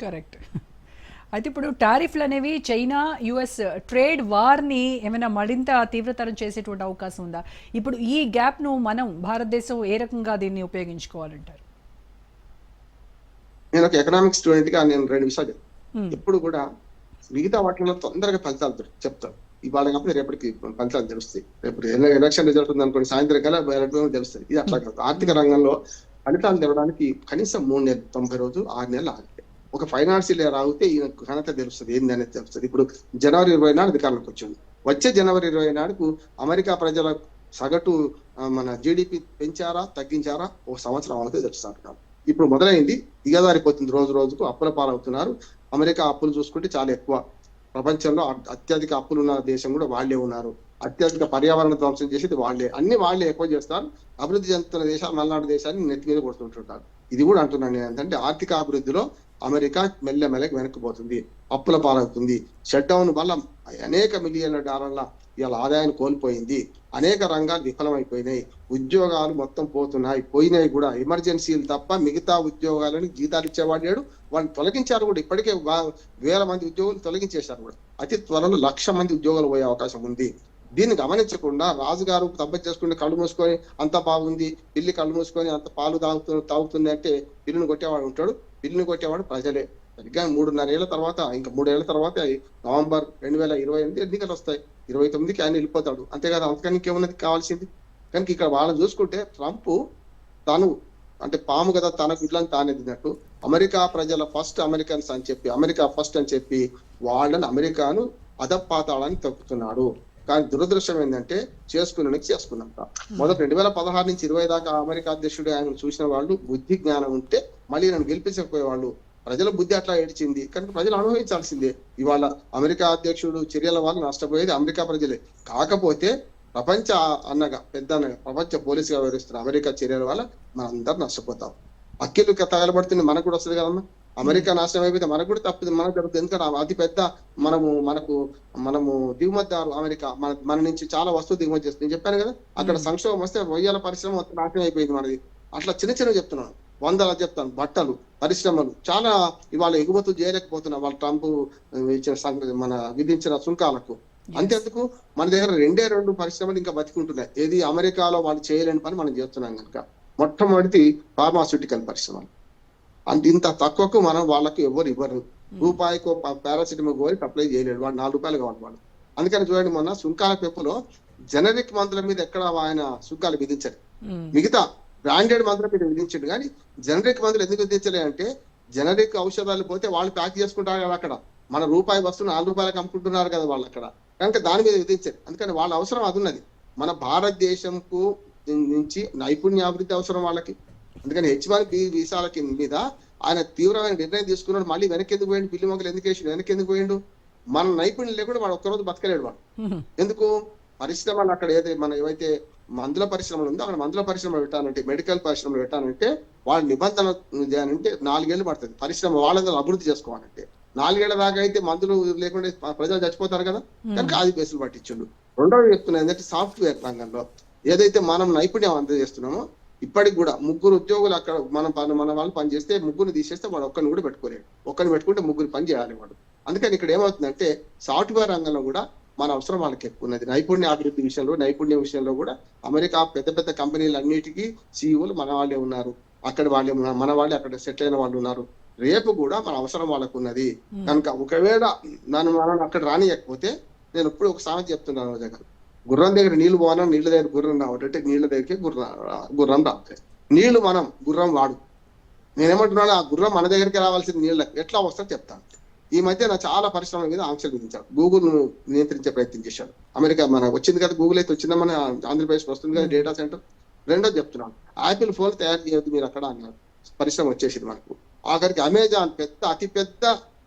Correct. అయితే ఇప్పుడు టారిఫ్లు అనేవి చైనా యుఎస్ ట్రేడ్ వార్ని ఏమైనా మరింత తీవ్రతరం చేసేటువంటి అవకాశం ఉందా? ఇప్పుడు ఈ గ్యాప్ను మనం భారతదేశం ఏ రకంగా దీన్ని ఉపయోగించుకోవాలంటారు? నేను ఒక ఎకనామిక్ స్టూడెంట్గా నేను రెండు విషయాలు. ఎప్పుడు కూడా మిగతా వాటిలో తొందరగా ఫలితాలు చెప్తాను ఇవాళ కాకపోతే రేపటికి ఫలితాలు తెలుస్తాయి. రేపు ఎల- ఎలక్షన్ రిజల్ట్ ఉంది అనుకోండి సాయంత్రం కల్లా రేపు తెలుస్తుంది ఇది అట్లా కాదు. ఆర్థిక రంగంలో ఫలితాలు తెలవడానికి కనీసం మూడు నెలలు తొంభై రోజులు ఆరు నెలలు ఆగితే ఒక ఫైనాన్షియల్ ఇయర్ ఆగితే ఈయన ఘనత తెలుస్తుంది. ఏంది అనేది తెలుస్తుంది. ఇప్పుడు జనవరి ఇరవై నాడు అధికారంలోకి వచ్చింది. వచ్చే జనవరి ఇరవై నాడుకు అమెరికా ప్రజల సగటు మన జీడిపి పెంచారా తగ్గించారా? ఒక సంవత్సరం అవుతే తెలుస్తారు ఇప్పుడు మొదలైంది. దిగజారిపోతుంది రోజు రోజుకు. అప్పుల పాలవుతున్నారు. అమెరికా అప్పులు చూసుకుంటే చాలా ఎక్కువ. ప్రపంచంలో అత్యధిక అప్పులు ఉన్న దేశం కూడా వాళ్ళే ఉన్నారు. అత్యధిక పర్యావరణ ధ్వంసం చేసేది వాళ్ళే. అన్ని వాళ్ళే ఎక్కువ చేస్తారు. అభివృద్ధి చెందుతున్న దేశాలు మలనాడు దేశాన్ని నెత్తి మీద కొడుతుంటుంటారు. ఇది కూడా అంటున్నాను నేను ఏంటంటే ఆర్థిక అభివృద్ధిలో అమెరికా మెల్లమెల్లకి వెనక్కిపోతుంది అప్పుల పాలవుతుంది. షట్ డౌన్ వల్ల అనేక మిలియన్ల డాలర్ల ఇవాళ ఆదాయాన్ని కోల్పోయింది. అనేక రంగాలు విఫలమైపోయినాయి. ఉద్యోగాలు మొత్తం పోతున్నాయి పోయినాయి కూడా. ఎమర్జెన్సీలు తప్ప మిగతా ఉద్యోగాలని జీతాలు ఇచ్చేవాడాడు వాళ్ళని తొలగించారు కూడా. ఇప్పటికే వా- వేల మంది ఉద్యోగులు తొలగించేశారు కూడా. అతి త్వరలో లక్ష మంది ఉద్యోగాలు పోయే అవకాశం ఉంది. దీన్ని గమనించకుండా రాజుగారు తప్ప చేసుకుని కళ్ళు మూసుకొని అంత బాగుంది పిల్లి కళ్ళు మూసుకొని అంత పాలు తాగుతు తాగుతుంది అంటే పిల్లిని కొట్టేవాడు ఉంటాడు. బిల్లుని కొట్టేవాడు ప్రజలే. సరిగ్గా మూడున్నర ఏళ్ళ తర్వాత ఇంకా మూడేళ్ళ తర్వాత నవంబర్ రెండు వేల ఇరవై ఎనిమిది ఎన్నికలు వస్తాయి. ఇరవై తొమ్మిదికి ఆయన వెళ్ళిపోతాడు. అంతేకాదు అంతకని ఇంకేమున్నది కావాల్సింది? కనుక ఇక్కడ వాళ్ళని చూసుకుంటే ట్రంప్ తను అంటే పాము కదా తన గుడ్లను తానే తిన్నట్టు అమెరికా ప్రజల ఫస్ట్ అమెరికన్స్ అని చెప్పి అమెరికా ఫస్ట్ అని చెప్పి వాళ్ళని అమెరికాను అధపాతాళాన్ని తొక్కుతున్నాడు. కానీ దురదృష్టం ఏంటంటే చేసుకున్నానికి చేసుకున్నంత మొదటి రెండు వేల పదహారు నుంచి ఇరవై దాకా అమెరికా అధ్యక్షుడు ఆయన చూసిన వాళ్ళు బుద్ధి జ్ఞానం ఉంటే మళ్ళీ నన్ను గెలిపించకపోయేవాళ్ళు ప్రజల బుద్ధి అట్లా ఏడిచింది. కనుక ప్రజలు అనుభవించాల్సిందే. ఇవాళ అమెరికా అధ్యక్షుడు చర్యల వల్ల నష్టపోయేది అమెరికా ప్రజలే. కాకపోతే ప్రపంచ అన్నగా పెద్ద అన్నగా ప్రపంచ పోలీసుగా వ్యవహరిస్తున్న అమెరికా చర్యల వల్ల మనందరం నష్టపోతాం. అక్కిలు తగలబడుతుంది మనకు కూడా వస్తుంది కదమ్మా. అమెరికా నాశనం అయిపోతే మనకు కూడా తప్పదు. మనకు జరుగుతుంది ఎందుకంటే అతి పెద్ద మనము మనకు మనము దిగుమతిదారు అమెరికా మన మన నుంచి చాలా వస్తువు దిగుమతి చేస్తుంది. నేను చెప్పాను కదా అక్కడ సంక్షోభం వస్తే రొయ్యల పరిశ్రమ నాశనం అయిపోయింది మనది. అట్లా చిన్న చిన్న చెప్తున్నాను. వందల చెప్తాను. బట్టలు పరిశ్రమలు. చాలా ఇవాళ ఎగుమతులు చేయలేకపోతున్నాం వాళ్ళ ట్రంప్ ఇచ్చిన మన విధించిన సుంకాలకు. అంతేందుకు మన దగ్గర రెండే రెండు పరిశ్రమలు ఇంకా బతికుంటున్నాయి. ఏది అమెరికాలో వాళ్ళు చేయలేని పని మనం చేస్తున్నాం కనుక. మొట్టమొదటి ఫార్మాస్యూటికల్ పరిశ్రమలు. అంత ఇంత తక్కువకు మనం వాళ్ళకి ఎవరు ఇవ్వరు. రూపాయికో పారాసిటమాల్ కోరి సప్లై చేయలేడు వాడు నాలుగు రూపాయలు కావాలి వాడు అందుకని చూడండి మొన్న సుంకాల పెప్పులో జనరిక్ మందుల మీద ఎక్కడ ఆయన సుంకాలు విధించారు. మిగతా బ్రాండెడ్ మందుల మీద విధించాడు. కానీ జనరిక్ మందులు ఎందుకు విధించలే అంటే జనరిక్ ఔషధాలు పోతే వాళ్ళు ప్యాక్ చేసుకుంటారు కదా అక్కడ. మన రూపాయి వస్తువు నాలుగు రూపాయలకు అమ్ముకుంటున్నారు కదా వాళ్ళు అక్కడ. కనుక దాని మీద విధించారు. అందుకని వాళ్ళ అవసరం అది ఉన్నది. మన భారతదేశంకు నుంచి నైపుణ్యాభివృద్ధి అవసరం వాళ్ళకి. అందుకని హెచ్ వన్ బి వీసాల మీద ఆయన తీవ్రమైన నిర్ణయం తీసుకున్నాడు. మళ్ళీ వెనక్కి ఎందుకు పోయిండు? పిల్లి మొక్కలు ఎందుకు వేసిండు? వెనక్కి ఎందుకు పోయిండు? మన నైపుణ్యం లేకుండా వాడు ఒక్కరోజు బతకలేడు వాడు. ఎందుకు? పరిశ్రమలు అక్కడ ఏదైతే మన ఏవైతే మందుల పరిశ్రమలు ఉందో అక్కడ మందుల పరిశ్రమలు పెట్టాలంటే మెడికల్ పరిశ్రమలు పెట్టాలంటే వాళ్ళ నిబంధన అంటే నాలుగేళ్ళు పడుతుంది. పరిశ్రమ వాళ్ళందరూ అభివృద్ధి చేసుకోవాలంటే. నాలుగేళ్ళ దాకా అయితే మందులు లేకుండా ప్రజలు చచ్చిపోతారు కదా? కనుక అది బేసులు పట్టించుండు. రెండోది చెప్తున్నా ఏంటంటే సాఫ్ట్వేర్ రంగంలో ఏదైతే మనం నైపుణ్యం అందజేస్తున్నామో ఇప్పటికి కూడా ముగ్గురు ఉద్యోగులు అక్కడ మనం మన వాళ్ళు పని చేస్తే ముగ్గురు తీసేస్తే వాడు ఒక్కరిని కూడా పెట్టుకోలేడు. ఒక్కరిని పెట్టుకుంటే ముగ్గురు పని చేయాలి వాడు. అందుకని ఇక్కడ ఏమవుతుందంటే సాఫ్ట్వేర్ రంగంలో కూడా మన అవసరం వాళ్ళకి ఎక్కువ ఉన్నది. నైపుణ్య అభివృద్ధి విషయంలో నైపుణ్య విషయంలో కూడా అమెరికా పెద్ద పెద్ద కంపెనీలు అన్నిటికీ సీఈఓలు మన వాళ్ళే ఉన్నారు. అక్కడ వాళ్ళే ఉన్నారు. మన వాళ్ళే అక్కడ సెటిల్ అయిన వాళ్ళు ఉన్నారు. రేపు కూడా మన అవసరం వాళ్ళకు ఉన్నది. కనుక ఒకవేళ నన్ను మనం అక్కడ రానియకపోతే నేను ఇప్పుడు ఒక సామెత చెప్తున్నాను రోజా గారు. గుర్రం దగ్గర నీళ్ళు పోనా నీళ్ళ దగ్గర గుర్రం రావడంటే నీళ్ళ దగ్గరికి గుర్రం గుర్రం రావుతాయి నీళ్ళు మనం గుర్రం వాడు. నేనేమంటున్నాను? ఆ గుర్రం మన దగ్గరికి రావాల్సిన నీళ్ళ ఎట్లా వస్తా చెప్తాను ఈ మధ్య నా చాలా పరిశ్రమల మీద ఆంక్షలు విధించాడు గూగుల్ను నియంత్రించే ప్రయత్నం చేశాడు అమెరికా మన వచ్చింది కదా గూగుల్ అయితే వచ్చిందా మన ఆంధ్రప్రదేశ్ వస్తుంది కదా డేటా సెంటర్? రెండో చెప్తున్నాను. ఆపిల్ ఫోన్ తయారు చేయొద్దు మీరు అక్కడ అన్నారు. పరిశ్రమ వచ్చేసింది మనకు. ఆఖరికి అమెజాన్ పెద్ద అతి పెద్ద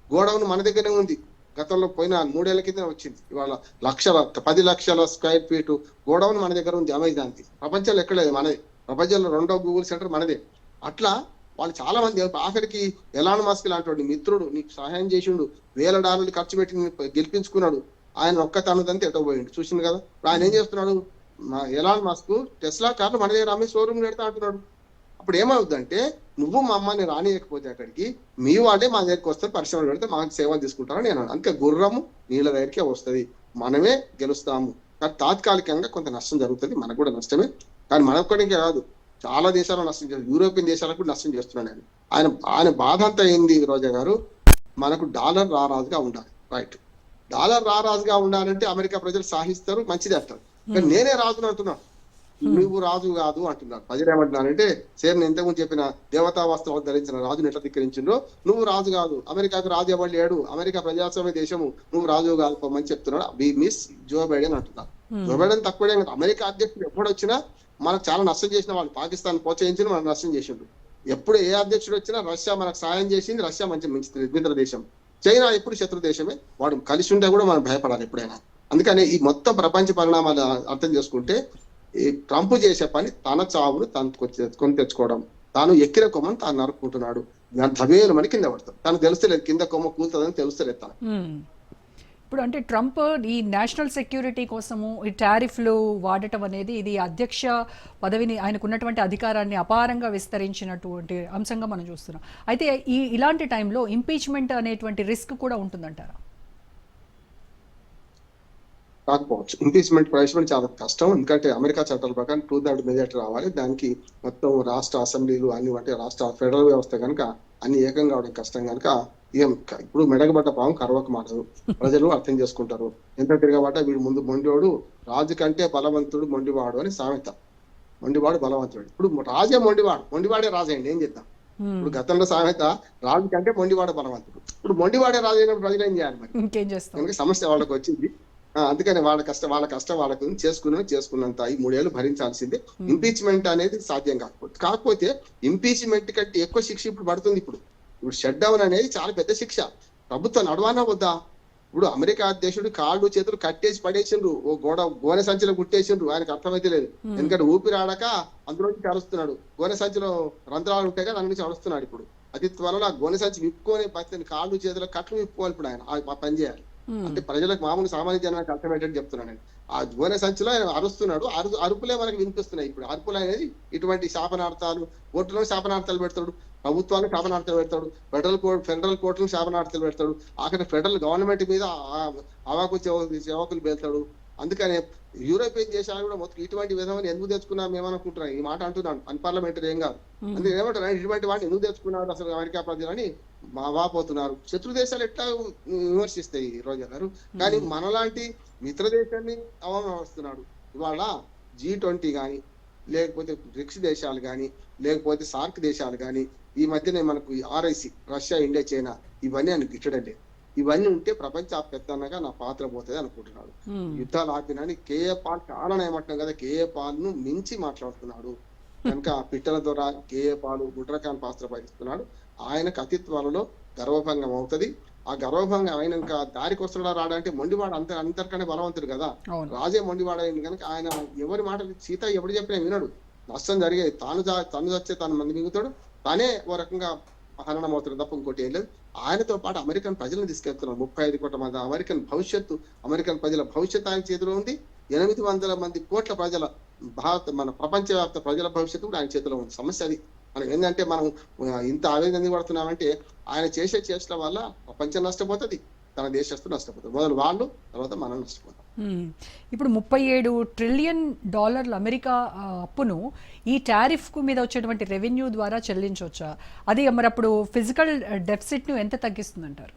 గోడౌన్ మన దగ్గరే ఉంది. గతంలో పోయిన మూడేళ్ళ కింద వచ్చింది. ఇవాళ లక్షల పది లక్షల స్క్వేర్ ఫీట్ గోడౌన్ మన దగ్గర ఉంది అమెజాన్ది ప్రపంచంలో ఎక్కడ లేదు మనది. ప్రపంచంలో రెండో గూగుల్ సెంటర్ మనదే. అట్లా వాళ్ళు చాలా మంది ఆఖరికి ఎలాన్ మాస్క్ లాంటి మిత్రుడు నీకు సహాయం చేసిండు వేల డాలర్లు ఖర్చు పెట్టి గెలిపించుకున్నాడు. ఆయన ఒక్క తనదంతా ఎటో పోయిండు. కదా? ఆయన ఏం చేస్తున్నాడు? ఎలాన్ మాస్క్ టెస్లా కార్లు మన దగ్గర అమ్మి షోరూమ్ పెడతా అంటున్నాడు. అప్పుడు ఏమవుతుందంటే నువ్వు మా అమ్మని రానియకపోతే అక్కడికి మీ వాళ్ళే మా దగ్గరికి వస్తారు పరిశ్రమలు పెడితే మాకు సేవలు తీసుకుంటారని నేను. అందుకే గుర్రము నీళ్ళ దగ్గరికే వస్తది. మనమే గెలుస్తాము. కానీ తాత్కాలికంగా కొంత నష్టం జరుగుతుంది మనకు కూడా నష్టమే. కానీ మనొక్కడికే కాదు. చాలా దేశాలు నష్టం చేస్తారు యూరోపియన్ దేశాలకు కూడా నష్టం చేస్తున్నాడు ఆయన ఆయన ఆయన బాధ అంతా ఏంది రోజా గారు? మనకు డాలర్ రారాజుగా ఉండాలి. రైట్. డాలర్ రారాజుగా ఉండాలంటే అమెరికా ప్రజలు సాహిస్తారు మంచిది అంటారు. కానీ నేనే రాజును అంటున్నాను. నువ్వు రాజు కాదు అంటున్నారు. ప్రజలు ఏమంటున్నారంటే సేర్ నేను ఇంతకుముందు చెప్పిన దేవతా వస్త్రాలు ధరించిన రాజుని ఎట్లా ధిక్కరించిండ్రో నువ్వు రాజు కాదు. అమెరికాకు రాజు ఎవరు లేడు. అమెరికా ప్రజాస్వామ్య దేశము నువ్వు రాజు కాదు పొమ్మని చెప్తున్నాడు. వి మిస్ జో బైడెన్ అంటున్నారు. జో బైడెన్ తక్కువడే కాదు. అమెరికా అధ్యక్షుడు ఎప్పుడు వచ్చినా మనకు చాలా నష్టం చేసిన వాళ్ళు పాకిస్తాన్ ప్రోత్సహించిన మనకు నష్టం చేసిండు ఎప్పుడు ఏ అధ్యక్షుడు వచ్చినా రష్యా మనకు సాయం చేసింది రష్యా మంచి మంచి మిత్ర దేశం. చైనా ఎప్పుడు శత్రు దేశమే. వాడు కలిసి ఉంటే కూడా మనం భయపడాలి ఎప్పుడైనా. అందుకని ఈ మొత్తం ప్రపంచ పరిణామాలు అర్థం చేసుకుంటే ట్రంప్ చేసే పని తన చావును తను కొని తెచ్చుకోవడం. తాను ఎక్కిన కొమ్మని తాను నరుక్కుంటున్నాడు. దాని మని కింద పడతాడు తను తెలుస్తలేదు కింద కొమ్మ కూలుతుందని తెలుస్తలేదు తను ఇప్పుడు అంటే ట్రంప్ ఈ నేషనల్ సెక్యూరిటీ కోసము ఈ టారిఫ్లు వాడటం అనేది ఇది అధ్యక్ష పదవిని ఆయనకు ఉన్నటువంటి అధికారాన్ని అపారంగా విస్తరించినటువంటి అంశంగా మనం చూస్తున్నాం. అయితే ఈ ఇలాంటి టైంలో ఇంపీచ్మెంట్ అనేటువంటి రిస్క్ కూడా ఉంటుందంటారా? కాకపోవచ్చు. ఇంపీచ్మెంట్ ప్రవేశపెట్టి చాలా కష్టం. ఎందుకంటే అమెరికా చట్టాల ప్రకారం టూ థర్డ్ మెజార్టీ రావాలి. దానికి మొత్తం రాష్ట్ర అసెంబ్లీలు అన్ని అంటే రాష్ట్ర ఫెడరల్ వ్యవస్థ కనుక అన్ని ఏకం కావడం కష్టం కనుక ఏం ఇప్పుడు మెడగబడ్డ పాము కరవక మాటలు ప్రజలు అర్థం చేసుకుంటారు. ఎంత తిరగబడ్డ వీడు ముందు మొండివాడు రాజు కంటే బలవంతుడు మొండివాడు అని సామెత. మొండివాడు బలవంతుడు. ఇప్పుడు రాజే మొండివాడు. మొండివాడే రాజండి ఏం చేద్దాం. ఇప్పుడు గతంలో సామెత రాజు కంటే మొండివాడు బలవంతుడు. ఇప్పుడు మొండివాడే రాజు అయినప్పుడు ప్రజలు ఏం చేయాలి మరి? సమస్య వాళ్ళకి వచ్చింది అందుకని వాళ్ళ కష్టం వాళ్ళ కష్టం వాళ్ళకు చేసుకున్న చేసుకున్నంత ఈ మూడేళ్ళు భరించాల్సిందే. ఇంపీచ్మెంట్ అనేది సాధ్యం కాకపోతే కాకపోతే ఇంపీచ్మెంట్ కంటే ఎక్కువ శిక్ష ఇప్పుడు పడుతుంది ఇప్పుడు. ఇప్పుడు షట్ డౌన్ అనేది చాలా పెద్ద శిక్ష. ప్రభుత్వం నడవానా వద్దా? ఇప్పుడు అమెరికా అధ్యక్షుడు కాళ్ళు చేతులు కట్టేసి పడేసిండ్రు. ఓ గోడ గోనె సంచిలో గుట్టేసిండ్రు ఆయనకు అర్థమైతే లేదు ఎందుకంటే ఊపిరి ఆడక అందులోంచి అరుస్తున్నాడు. గోనె సంచిలో రంధ్రాలు ఉంటాయి కదా దాని నుంచి అరుస్తున్నాడు ఇప్పుడు. అది త్వరలో ఆ గోనె సంచి విప్పుకొని కాళ్ళు చేతులు కట్లు విప్పుకోవాలి ఇప్పుడు ఆయన. పని చేయాలి. అంటే ప్రజలకు మామూలు సామాన్య జనానికి అర్థమయ్యేటట్టు చెప్తున్నాను నేను. ఆ గోనె సంచిలో ఆయన అరుస్తున్నాడు. అరు అరుపులే మనకు వినిపిస్తున్నాయి ఇప్పుడు అరుపులు అనేది ఇటువంటి శాపనార్థాలు కోర్టులో శాపనార్థాలు పెడతాడు. ప్రభుత్వాలు శాపనార్థాలు పెడతాడు. ఫెడరల్ కోర్టు ఫెడరల్ కోర్టులు శాపనార్థాలు పెడతాడు. ఆఖరి ఫెడరల్ గవర్నమెంట్ మీద అవాకు చెవకులు పెడతాడు అందుకనే యూరోపియన్ దేశాలు కూడా మొత్తం ఇటువంటి విధమైన ఎందుకు తెచ్చుకున్నాం మేమనుకుంటున్నాం ఈ మాట అంటున్నాను. అన్పార్లమెంటరీ ఏం కాదు. అందుకే ఏమంటారు ఇటువంటి వాటిని ఎందుకు తెచ్చుకున్నారు అసలు అమెరికా ప్రజలని? వాపోతున్నారు శత్రు దేశాలు ఎట్లా విమర్శిస్తాయి రోజా గారు కానీ మనలాంటి మిత్ర దేశాన్ని అవమానిస్తున్నాడు. ఇవాళ జీ ట్వంటీ కానీ లేకపోతే బ్రిక్స్ దేశాలు కానీ లేకపోతే సార్క్ దేశాలు కానీ ఈ మధ్యనే మనకు ఆర్ఐసి రష్యా ఇండియా చైనా ఇవన్నీ ఆయన గిట్టడం లేదు ఇవన్నీ ఉంటే ప్రపంచ పెద్దన్నగా నా పాత్ర పోతుంది అనుకుంటున్నాడు. యుద్ధాలు ఆపినని కేఏ పాల్ చాలా ఏమంటున్నాం కదా. కేఏ పాల్ను మించి మాట్లాడుతున్నాడు. కనుక పిట్టల ద్వారా కేఏ పాలు గుడ్రకాన్ పాత్ర వహిస్తున్నాడు ఆయనకు అతి త్వరలో గర్వభంగం అవుతది. ఆ గర్వభంగం అయినాక దారికి వస్తున్నాడా రాడంటే మొండివాడు అంత అంతరికనే బలవంతుడు కదా? రాజే మొండివాడైంది కనుక ఆయన ఎవరి మాట సీత ఎప్పుడు చెప్పినా వినడు. నష్టం జరిగేది తాను తను వచ్చే తను మంది మింగుతాడు. తానే ఓ రకంగా హననం అవుతాడు తప్ప ఇంకోటి ఏం లేదు. ఆయనతో పాటు అమెరికన్ ప్రజలను తీసుకెళ్తున్నారు ముప్పై ఐదు కోట్ల మంది అమెరికన్ భవిష్యత్తు అమెరికన్ ప్రజల భవిష్యత్తు ఆయన చేతిలో ఉంది. ఎనిమిది వందల మంది కోట్ల ప్రజల భారత మన ప్రపంచవ్యాప్త ప్రజల భవిష్యత్తు కూడా ఆయన చేతిలో ఉంది. సమస్య అది. మనం ఏంటంటే మనం ఇంత ఆవేదన ఎందుకు పడుతున్నామంటే ఆయన చేసే చేష్టల వల్ల ప్రపంచం నష్టపోతుంది తన దేశస్తు నష్టపోతుంది. మొదలు వాళ్ళు తర్వాత మనం నష్టపోతాం. ఇప్పుడు ముప్పై ఏడు ట్రిలియన్ డాలర్ల అమెరికా అప్పును ఈ టారిఫ్కు మీద వచ్చేటువంటి రెవెన్యూ ద్వారా చెల్లించవచ్చా అది మరి అప్పుడు ఫిజికల్ డెఫిసిట్ను ఎంత తగ్గిస్తుందంటారు?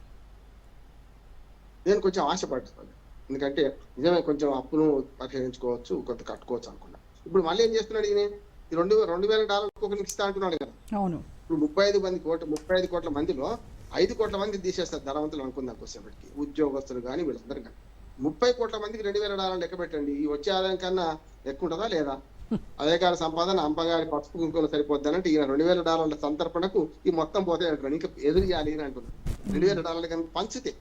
నేను కొంచెం ఆశపడుతున్నాను. ఎందుకంటే నిజమే కొంచెం అప్పును పరిహరించుకోవచ్చు కొంత కట్టుకోవచ్చు అనుకున్నా. ఇప్పుడు మళ్ళీ ఏం చేస్తున్నాడు ఈయన? రెండు రెండు వేల డాలర్లకు ఒకరికి ఇస్తా అంటున్నాడు కదా. అవును. ఇప్పుడు ముప్పై ఐదు మంది కోట్ల ముప్పై ఐదు కోట్ల మందిలో ఐదు కోట్ల మంది తీసేస్తారు ధనవంతులు అనుకుందాం కొద్దిసేపటికి ఉద్యోగస్తులు కానీ వీళ్ళందరూ కానీ ముప్పై కోట్ల మందికి రెండు వేల డాలర్లు లెక్క పెట్టండి. ఈ వచ్చే ఆదాయం కన్నా ఎక్కువ ఉంటుందా లేదా? అదే కాని సంపాదన అంపగారి పసుపు కుంకుమ సరిపోద్ది అంటే ఈయన రెండు వేల డాలర్ల సంతర్పణకు ఈ మొత్తం పోతే అంటున్నాడు ఇంకా ఎదురు చేయాలి అని అంటున్నాడు. రెండు వేల డాలర్లు కనుక పంచితే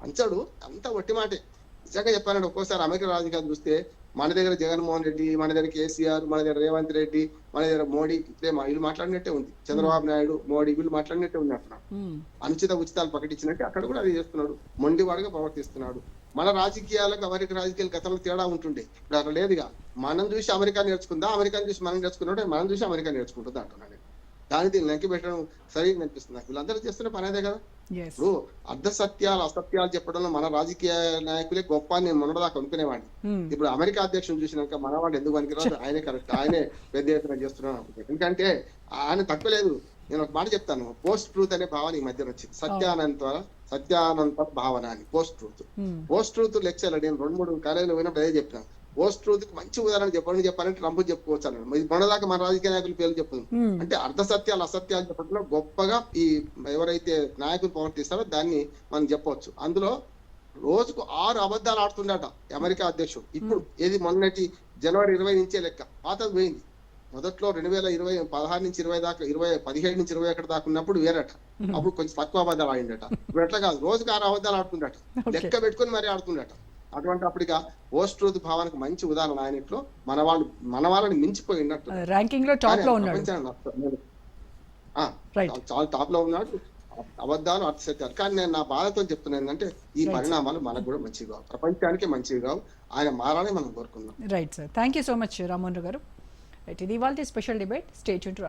పంచడు అంత ఒట్టి మాటే. నిజంగా చెప్పానంటే ఒక్కోసారి అమెరికా రాజకీయాలు చూస్తే మన దగ్గర జగన్మోహన్ రెడ్డి మన దగ్గర కేసీఆర్ మన దగ్గర రేవంత్ రెడ్డి మన దగ్గర మోడీ మా వీళ్ళు మాట్లాడినట్టే ఉంది. చంద్రబాబు నాయుడు మోడీ వీళ్ళు మాట్లాడినట్టే ఉంది అంటున్నాడు మ్మ్. అనుచిత ఉచితాలు ప్రకటించినట్టు అక్కడ కూడా అది చేస్తున్నాడు. మొండివాడుగా ప్రవర్తిస్తున్నాడు. మన రాజకీయాలకు అమెరికా రాజకీయాలు గతంలో తేడా ఉంటుండే. ఇప్పుడు అట్లా లేదుగా. మనం చూసి అమెరికా నేర్చుకుందా? అమెరికాని చూసి మనం నేర్చుకున్నాడు? మనం చూసి అమెరికా నేర్చుకుంటుందా అంటున్నాను నేను. దాని దీన్ని లెంక పెట్టడం సరిగ్గా అనిపిస్తుంది వీళ్ళందరూ చేస్తున్న పని అదే కదా. ఇప్పుడు అర్ధ సత్యాలు అసత్యాలు చెప్పడంలో మన రాజకీయ నాయకులే గొప్ప అని నేను మొన్నదాకా అనుకునేవాడిని. Hmm. ఇప్పుడు అమెరికా అధ్యక్షుడు చూసినాక మనవాడు ఎందుకు పనికిరాదు? ఆయనే కరెక్ట్ ఆయనే పెద్ద ఎత్తున చేస్తున్నాను అనుకుంటాను. ఎందుకంటే ఆయన తక్కువ లేదు. నేను ఒక మాట చెప్తాను. పోస్ట్ ట్రూత్ అనే భావన ఈ మధ్యన వచ్చింది. సత్యానంత సత్యానంత భావన అని post truth. Post truth lecture నేను రెండు మూడు కాలేజీలో పోయినప్పుడు అదే చెప్పాను. పోస్ట్ ట్రూత్కి మంచి ఉదాహరణ చెప్పండి చెప్పాలంటే ట్రంప్ చెప్పుకోవచ్చు అన్నాడు. ఇది మొన్నదాకా మన రాజకీయ నాయకుల పేర్లు చెప్పదు. అంటే అర్ధ సత్యాలు అసత్యాలు చెప్పడంలో గొప్పగా ఈ ఎవరైతే నాయకులు ప్రవర్తిస్తారో దాన్ని మనం చెప్పవచ్చు. అందులో రోజుకు ఆరు అబద్ధాలు ఆడుతుండట అమెరికా అధ్యక్షుడు. ఇప్పుడు ఏది మొన్నటి జనవరి ఇరవై నుంచే లెక్క. పాతది పోయింది. మొదట్లో రెండు వేల ఇరవై పదహారు నుంచి ఇరవై దాకా ఇరవై పదిహేడు నుంచి ఇరవై ఒకటి దాకా ఉన్నప్పుడు వేరట. అప్పుడు కొంచెం తక్కువ అబద్ధాలు ఆడిండట. ఇప్పుడు ఎట్లా కాదు రోజుకు ఆరు అబద్ధాలు ఆడుతుండట. లెక్క పెట్టుకొని మరీ ఆడుతుండట. అటువంటి అప్పటిగా పోస్ట్ ట్రూత్ భావానికి మంచి ఉదాహరణ ఆయనట్లో మన వాళ్ళు మన వాళ్ళని మించిపోయినట్టు. ర్యాంకింగ్లో టాప్లో ఉన్నాడు. చాలా టాప్లో ఉన్నాడు. అబద్ధాలు అర్థసత్యాలు కానీ నేను నా బాధతో చెప్తున్నాను ఏంటంటే ఈ. పరిణామాలు మనకు కూడా మంచివి కావు. ప్రపంచానికి మంచివి కావు. ఆయన మారాలని మనం కోరుకుందాం right sir thank you so much Ramohan గారు. రైట్ ఇది ఇవాళ స్పెషల్ డిబేట్. స్టేట్